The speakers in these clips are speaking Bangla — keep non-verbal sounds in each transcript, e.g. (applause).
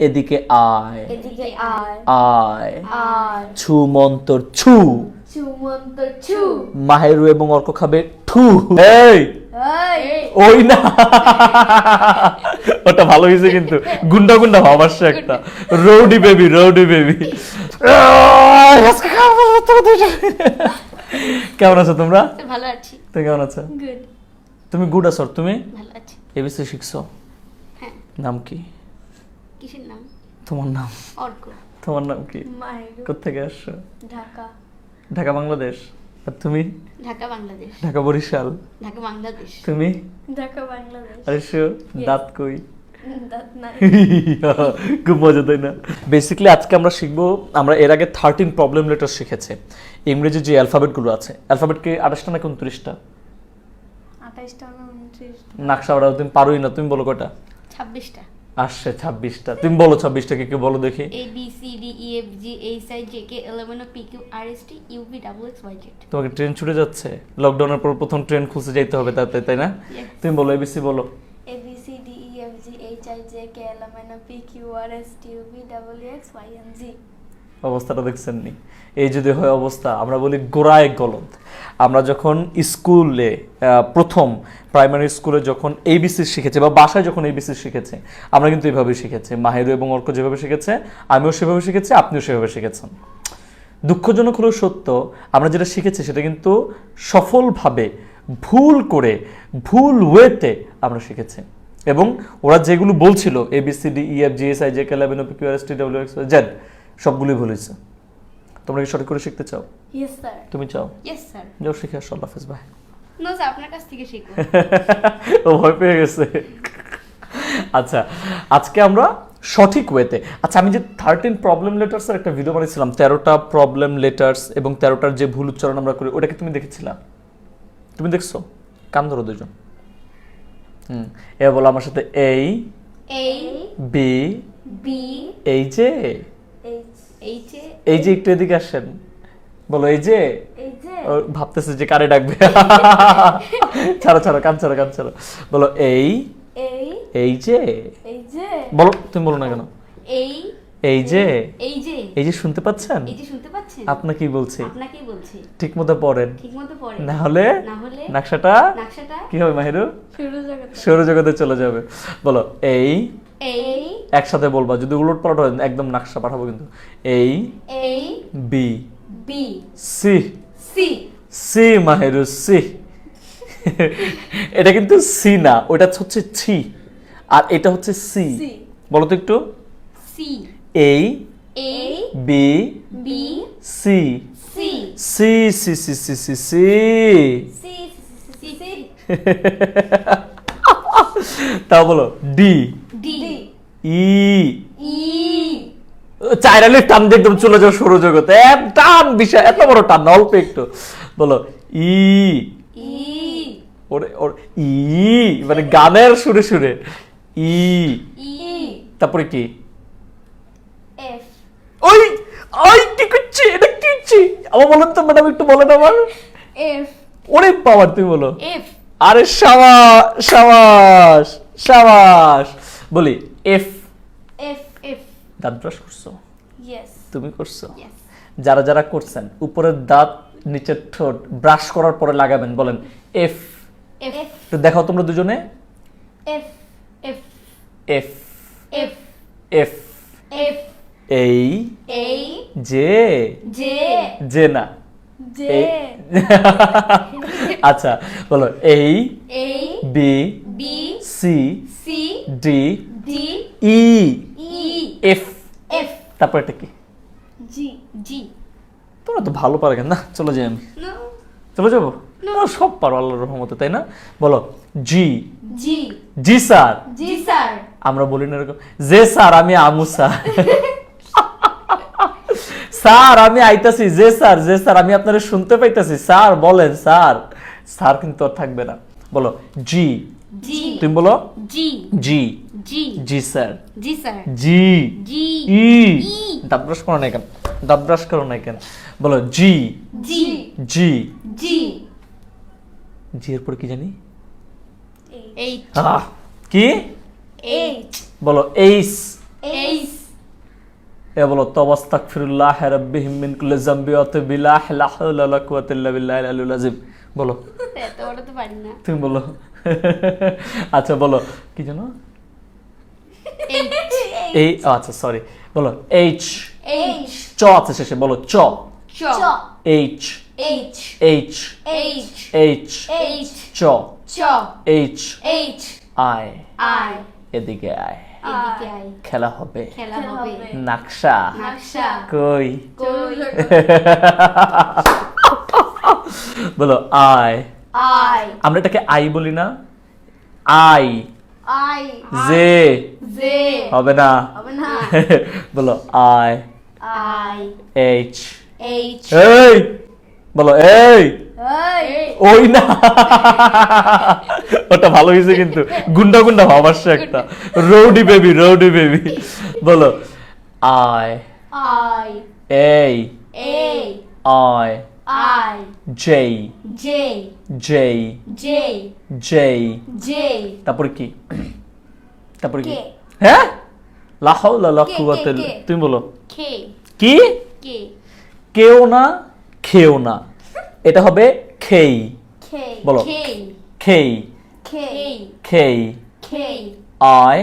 এদিকে আয়। এদিকে আয়। আয়। আয়। ছু মন্তর ছু। সুমন্ত ছু। মাহেরু এবং অর্ক খাবে ঠু। এই! এই। ওই না। ওটা ভালো হয়েছে কিন্তু। গুন্ডা গুন্ডা ভাব আসছে একটা। Rowdy baby rowdy baby. কেমন আছো তোমরা? ভালো আছি। তুমি কেমন আছো? গুড তুমি গুড আছো? তুমি? ভালো আছি। এবিসি শিখছো? হ্যাঁ। নাম কি? কিসের নাম? তোমার নাম? অর্ক। তোমার নাম কি? কোথেকে আসছো? ঢাকা। ঢাকা বাংলাদেশ? আর তুমি? ঢাকা বাংলাদেশ। ঢাকা বরিশাল? ঢাকা বাংলাদেশ। তুমি? ঢাকা বাংলাদেশ। আর দাঁত কই? (laughs) খুব মজা তাই না? বেসিক্যালি আজকে আমরা শিখব আমরা এর আগে থার্টিন প্রবলেম লেটার শিখেছি। ইংরেজি যে অ্যালফাবেটগুলো আছে অ্যালফাবেট কি আঠাশটা নাকি উনত্রিশটা? না উনত্রিশটা? নাকশা ওরা তুমি পারোই না তুমি বলো কটা ছাব্বিশটা। আসছে ছাব্বিশটা। তুমি বলো ছাব্বিশটা কি কি বলো দেখি। A B C D E F G H I J K eleven O P Q R S T U V double X Y Z তোমাকে ট্রেন ছুটে যাচ্ছে। লকডাউনের পর প্রথম ট্রেন খুঁজে যাইতে হবে তাতে তাই না? তুমি বলো এবিসি বলো। A B C D E F G H I J K L M N O P Q R S T U V W X Y and Z. অবস্থাটা দেখছেন নি এই যদি হয় অবস্থা আমরা বলি গোড়ায় গলদ। আমরা যখন স্কুলে প্রথম প্রাইমারি স্কুলে যখন এবিসি শিখেছে বা বাসায় যখন এবিসি শিখেছে, আমরা কিন্তু এইভাবে শিখেছি। মাহিরু এবং অর্ক যেভাবে শিখেছে, আমিও সেভাবে শিখেছি, আপনিও সেভাবে শিখেছেন। দুঃখজনক হলেও সত্য, আমরা যেটা শিখেছি সেটা কিন্তু সফলভাবে, ভুল করে, ভুল ওয়েতে আমরা শিখেছি। এবং ওরা যেগুলো বলছিল A B C D E F G K eleven O P Q R S T W X Z সবগুলোই ভুল হয়েছে। তোমরা কি সঠিক করে শিখতে চাও? তুমি চাও? ইয়েস স্যার যাও শিখে আসো আল্লাহ হাফেজ ভাই নো স্যার আপনার কাছ থেকে শিখব। (laughs) ও ভয় পেয়ে গেছে। আচ্ছা আজকে আমরা সঠিক ওয়েতে আচ্ছা আমি যে থার্টিন প্রবলেম লেটার্সের একটা ভিডিও বানিয়েছিলাম তেরোটা প্রবলেম লেটার্স এবং তেরোটার যে ভুল উচ্চারণ আমরা করি ওটাকে তুমি দেখেছিলা? তুমি দেখছ? কান ধরো দুজন হুম এ বলো আমার সাথে এই এই বি বি এই যে এই যে একটু এদিকে আসেন। বলো এই যে ভাবতেছে যে কারে ডাকবে? (laughs) ছাড়ো ছাড়ো কান ছাড়ো কান ছাড়ো। বলো এই এই যে। বলো তুমি বলো না কেন? এই এই যে। এই যে। এই যে শুনতে পাচ্ছেন? এই যে শুনতে পাচ্ছেন? আপনাকেই বলছি। আপনাকেই বলছি। ঠিক মতো পড়েন। ঠিক মতো পড়ে না হলে না হলে নকশাটা নকশাটা কি হবে মাহিরু? সৌরজগতে চলে যাবে। বলো এই এই একসাথে বলবা। যদি উলট পালট হয় একদম নকশা পাঠাবো কিন্তু। A A B B C C C Mahiru C এটা কিন্তু সি না ওটা হচ্ছে ছি আর এটা হচ্ছে সি বলো তো একটু C A A B B C C C C C C C C তাও বলো ডি ডি ই ই চাইরালে টান দিয়ে একদম চলে যাও সৌরজগতে টান বিশাল এত বড় টান না, অল্প একটু। বলো ই। ওরে ওর ই মানে গানের সুরে সুরে। ই। তারপরে কি? ওই ওই কি করছি? এটা কি করছি আমার বলেন তো ম্যাডাম একটু বলেন আমার ওরে পাওয়ার তুমি বলো। এফ। আরে সাবাস সাবাস সাবাস। বলি এফ। দাঁত ব্রাশ করছ? তুমি করছ? যারা যারা করছেন উপরের দাঁত নিচের ঠোঁট ব্রাশ করার পরে লাগাবেন বলেন এফ এফ একটু দেখাও তোমরা দুজনে। F. F F F F F A A J যে না। (laughs) আচ্ছা বলো A A B B C C D D E E F F তারপর এটা কি? G জি। তোমরা তো ভালো পারো না চলে যাই আমি। নো। চলে যাব? না, সব পারো আল্লাহর রহমতে তাই না? বলো জি। জি। জি স্যার। জি স্যার। আমরা বলি না এরকম। যে স্যার আমি আমু স্যার। স্যার আমি আইতাছি। যে স্যার যে স্যার আমি আপনারা শুনতে পাইতাছি। স্যার বলেন স্যার। স্যার কিন্তু আর থাকবে না। বলো জি। জি। তুমি বলো জি। জি। জি জি স্যার জি স্যার জি জি ই। দাঁত ব্রাশ করো না কেন দাঁত ব্রাশ করো না কেন বলো জি জি জি জি জি এর পর কি জানি? এইট কি? এইট বলো এইস এইট এ বলো রাব্বিহিম মিন কুল্লি যামবি ওয়া তুবিল্লাহ লা হাওলা ওয়ালা কুওয়াতা ইল্লা বিল্লাহিল আলিয়্যিল আযীম। বলো। এত বড় তো পারি না। তুমি বলো। আচ্ছা বলো কি জানো এই আচ্ছা সরি বলো এইচ এইচ চ আছে শেষে বলো চ। চ। H H H H H H চ। চ। এইচ এইচ আয় আই এদিকে আয়। আই খেলা হবে। নাকশা। কই? কই? বলো আয়। আই আমরা এটাকে আই বলি না। আই। আই জে জে হবে না হবে না বলো আই আই এইচ এইচ এই বলো এই এই ওই না ওটা ভালো হয়েছে কিন্তু। গুন্ডা গুন্ডা ভাব আসছে একটা। Rowdy baby rowdy baby. বলো I I A A I I J J J J J J তারপরে কি তারপরে কি কে। হ্যাঁ লা হাওলা লা কে, কুওয়াতা কে, কে। তুমি বলো খে কি কে কেউ না খেও না এটা হবে খেই বলো খেই খেই খে আই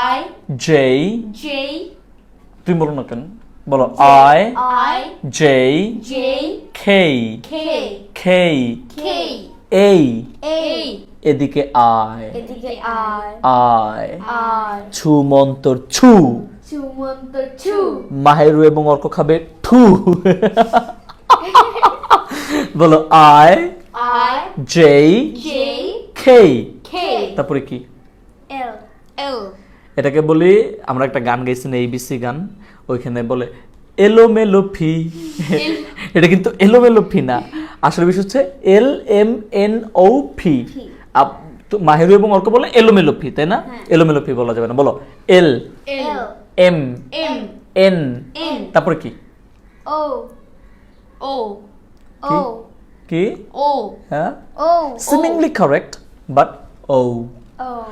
আই জে জে তুমি বলো না কেন বলো আই আই জে খে খেই খে এই এই এদিকে আয় এদিকে আয় আয় আয় ছু মন্তর ছু মাহেরু এবং অর্ক খাবে ঠু বলো আয় আই জে খে তারপরে কি? এল এল এটাকে বলি আমরা একটা গান গাইছি না এবিসি গান। ওইখানে বলে এলোমেলো ফি। (laughs) এটা কিন্তু এলোমেলো ফি না। আসলে বিষয় হচ্ছে এল এম এন ও ফি। ফি। আপ- তো মাহিরু এবং অর্ক বলে এলোমেলো ফি তাই না? এলোমেলো ফি বলা যাবে না। বলো এল এম এন। তারপরে কি? ও। ও। কি? ও। কি? ও। হ্যাঁ? O. Seemingly correct but O. O.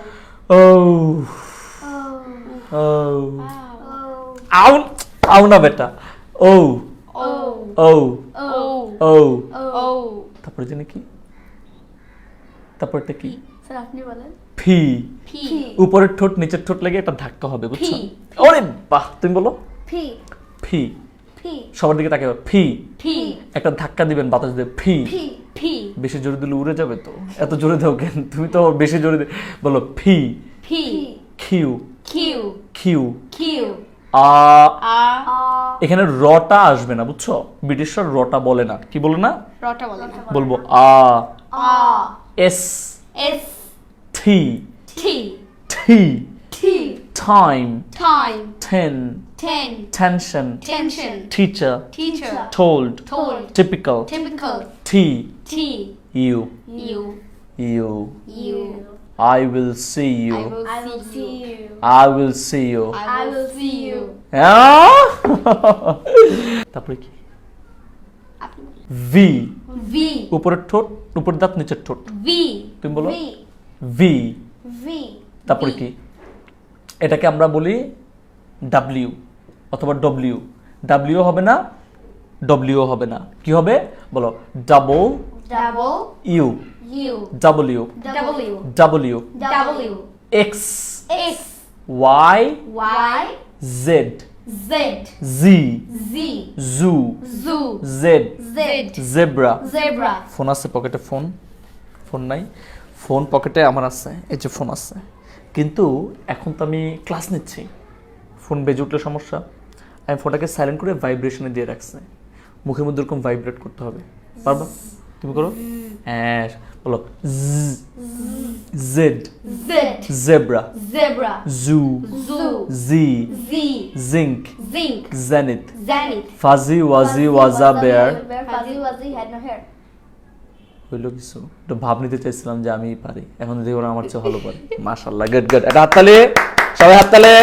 O. O. আউ আউ না বেটা ও ও ও ও তারপরে জানি কি? তারপরটা কি? স্যার আপনি বলেন। ফি। ফি। উপরের ঠোঁট নিচের ঠোঁট লেগে একটা ধাক্কা হবে বুঝছ। ওরে বাহ তুমি বলো। ফি। ফি। সবার দিকে তাকে ফি। ফি। একটা ধাক্কা দিবেন বাতাস দিয়ে ফি। ফি। বেশি জোরে দিলে উড়ে যাবে তো? এত জোরে দাও কেন? তুমি তো বেশি জোরে বলো ফি। ফি। কিউ। কিউ। কিউ। কিউ। আ। এখানে রটা আসবে না বুঝছ? ব্রিটিশরা রটা বলে না। কি বলে না? রটা বলে না। বলব আ। আ। S. S. T. T. T. T. Time. Time. Ten. Ten. tension tension. teacher teacher. told told typical typical T T you you you you I will see you. I will see you. I will see you. I will see you. (laughs) হ্যাঁ? (laughs) তারপরে কি? V. V. উপরের ঠোঁট উপরের দাঁত নিচের ঠোঁট। V. তুমি বলো? V. V. V. তারপরে। কি? এটাকে আমরা বলি ডাব্লিউ অথবা ডব্লিউ ডাব্লিউ হবে না ডব্লিউ হবে না। কি হবে? বলো double double U W W. W W. X X. Y Y. Z Z. Z Z. Zoo Zoo Z Z. Zebra Zebra. Phone আছে পকেটে ফোন ফোন নাই? ফোন পকেটে আমার আছে এই যে ফোন আছে। কিন্তু এখন তো আমি ক্লাস নিচ্ছি। ফোন বেজে উঠলে সমস্যা। আমি ফোনটাকে সাইলেন্ট করে ভাইব্রেশনে দিয়ে রাখছি। মুখের মধ্যে এরকম ভাইব্রেট করতে হবে। পারবা? তুমি করো? হ্যাঁ বলো। Z zebra Zebra zoo Zoo Z Z zinc zenith fuzzy wuzzy was a bear Fuzzy Wuzzy had no hair. হইল কিছু? একটু ভাব নিতে চাইছিলাম যে আমি পারি। এখন যদি ওরা আমার চেয়ে ভালো পারে। মাশাল্লাহ গুড গুড এটা হাততালি। সবাই হাততালি।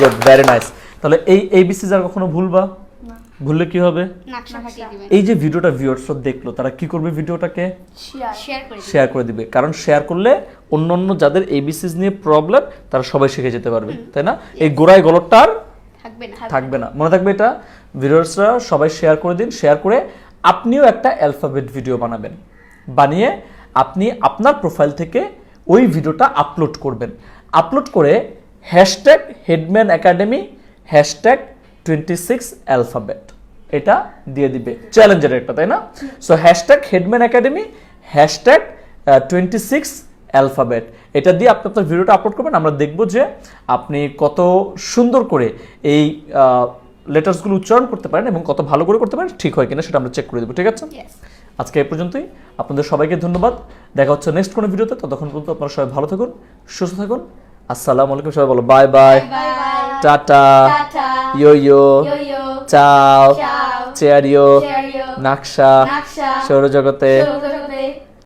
গুড ভেরি নাইস তাহলে এই এবিসি যার কখনো ভুলবা? ভুললে কি হবে? এই যে ভিডিওটা ভিউয়ার্সরা দেখল তারা কি করবে ভিডিওটাকে? শেয়ার করে দিবেন শেয়ার করে দিবে। কারণ শেয়ার করলে অন্য অন্য যাদের এবিসিস নিয়ে প্রবলেম তারা সবাই শিখে যেতে পারবে তাই না? এই গোড়ায় না। থাকবে না। মনে থাকবে এটা? ভিডিওসরা সবাই শেয়ার করে দিন শেয়ার করে আপনিও একটা অ্যালফাবেট ভিডিও বানাবেন। বানিয়ে আপনি আপনার প্রোফাইল থেকে ওই ভিডিওটা আপলোড করবেন। আপলোড করে hashtag headman academy hashtag twenty six alphabet এটা দিয়ে দিবে। চ্যালেঞ্জের একটা তাই না? So hashtag headman academy hashtag twenty six alphabet এটা দিয়ে আপনি আপনার ভিডিওটা আপলোড করবেন আমরা দেখব যে আপনি কত সুন্দর করে এই লেটার্সগুলো উচ্চারণ করতে পারেন এবং কত ভালো করে করতে পারেন ঠিক হয় কিনা সেটা আমরা চেক করে দেবো ঠিক আছে? আজকে এই পর্যন্তই। আপনাদের সবাইকে ধন্যবাদ। দেখা হচ্ছে নেক্সট কোনো ভিডিওতে ততক্ষণ পর্যন্ত আপনারা সবাই ভালো থাকুন সুস্থ থাকুন। আসসালামু আলাইকুম সবাই বলো bye bye tata yo yo ciao cheerio নাকশা সৌরজগতে